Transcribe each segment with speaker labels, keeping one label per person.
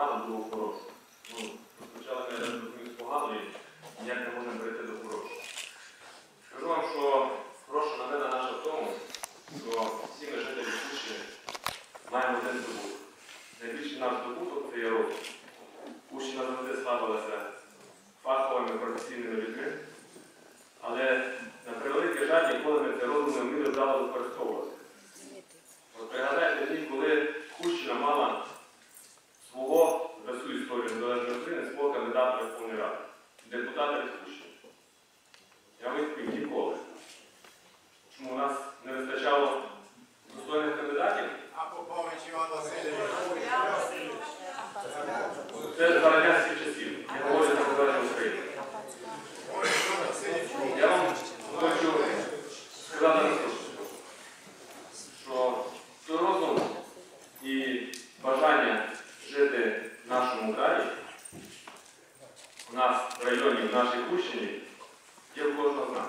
Speaker 1: погано, другу хорошу. Ну, спочатку я розумію погано і ніяк не можемо сказати і бажання жити в нашому краї, у нас в районі, в нашій Кущині, є в з нас.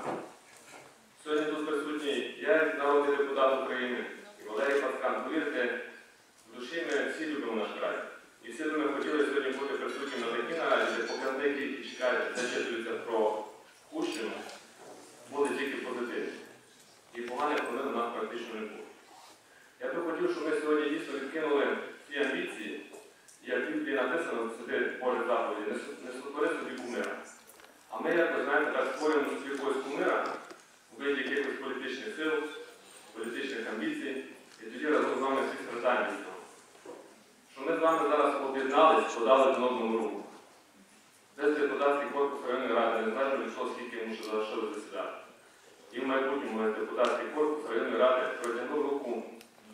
Speaker 1: Сьогодні тут присутній я, народний депутат України, і Валерій Паскан, повірте, в душі ми всі любимо наш край. І всі ми хотіли сьогодні бути присутні на такій нараді, де показники, які чекають, зачитуються про Кущину, були тільки позитивні. І поганих новин у нас практично не було. Я би хотів, щоб ми сьогодні дійсно відкинули ті амбіції, як в Біблії написано собі Божі заповіді, не не сотвори собі кумира. А ми, як ви знаєте, так створюємо собі якогось кумира у вигляді якихось політичних сил, політичних амбіцій, і тоді разом з вами всі страдаємо від цього. Що ми з вами зараз об'єднались, подали один одному руку. Весь депутатський корпус районної ради, незалежно від того, скільки йому ще залишилось засідати. І в майбутньому депутатський корпус районної ради протягнув руку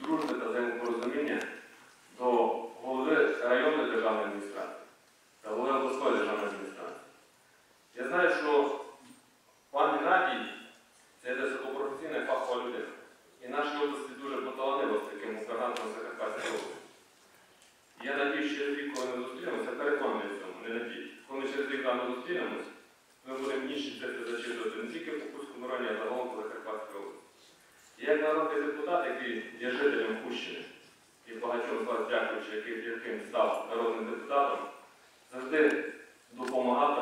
Speaker 1: дружби та взаємопорозуміння до голови районної державної адміністрації та голови обласної державної адміністрації. Я знаю, що пан Геннадій це високопрофесійна і фахова людина. І нашій області дуже поталанило з таким губернатором Закарпатської області. І Я надію, що через рік, коли ми зустрінемося, переконаний в цьому, не надію. Коли ми через рік з вами зустрінемося, ми будемо інші це зачитувати не тільки по Кузькому районі, а загалом по Закарпатській області. І як народний депутат, який є жителем Кущини, і багатьом з вас дякуючи, яким, став народним депутатом, завжди допомагати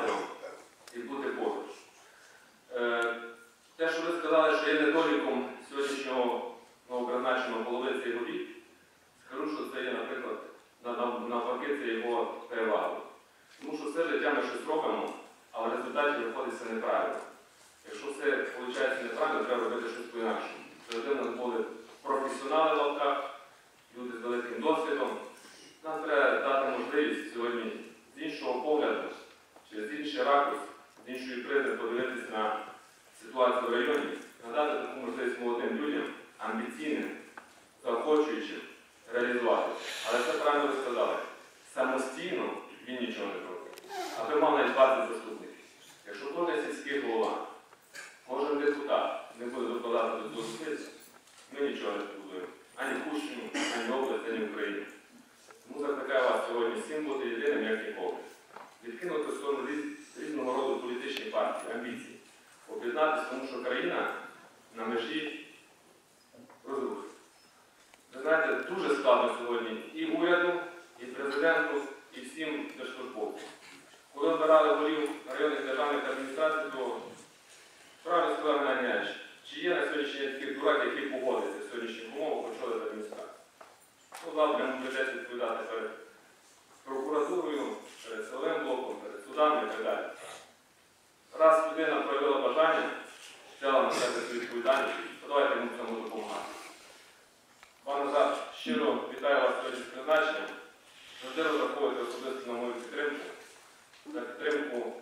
Speaker 1: завжди і бути поруч. Е, те, що ви сказали, що є недоліком сьогоднішнього новопризначеного голови цих робіт, скажу, що це є, наприклад, на- на- навпаки, це його перевагою. Тому що все життя ми щось робимо, а в результаті виходить неправильно. Якщо все виходить неправильно, треба робити щось по-інакшому. В нас професіонали в ситуацію в районі, надати таку можливість молодим людям, амбіційним, заохочуючим реалізувати. Але це правильно ви сказали. Самостійно він нічого не зробить. Аби мав навіть 20 заступників. Якщо кожен сільський голова, кожен депутат не буде докладати до цього ми нічого не побудуємо. Об'єднатися, тому що країна на межі розрухи. Ви знаєте, дуже складно сьогодні і уряду, і президенту, і всім держслужбовцям. Коли обирали голів районних державних адміністрацій, то правильно сказав Геннадій чи є на сьогоднішній таких дурак, які погодяться в сьогоднішніх умовах очолити адміністрацію? Ну, завтра йому прийдеться відповідати перед прокуратурою, перед силовим блоком, перед судами і так далі. Раз людина проявила бажання, взяла на себе цю відповідальність, то давайте йому в цьому допомагати. Пане Назар, щиро вітаю вас сьогодні з призначенням. Завжди розраховуйте особисто на мою підтримку, на підтримку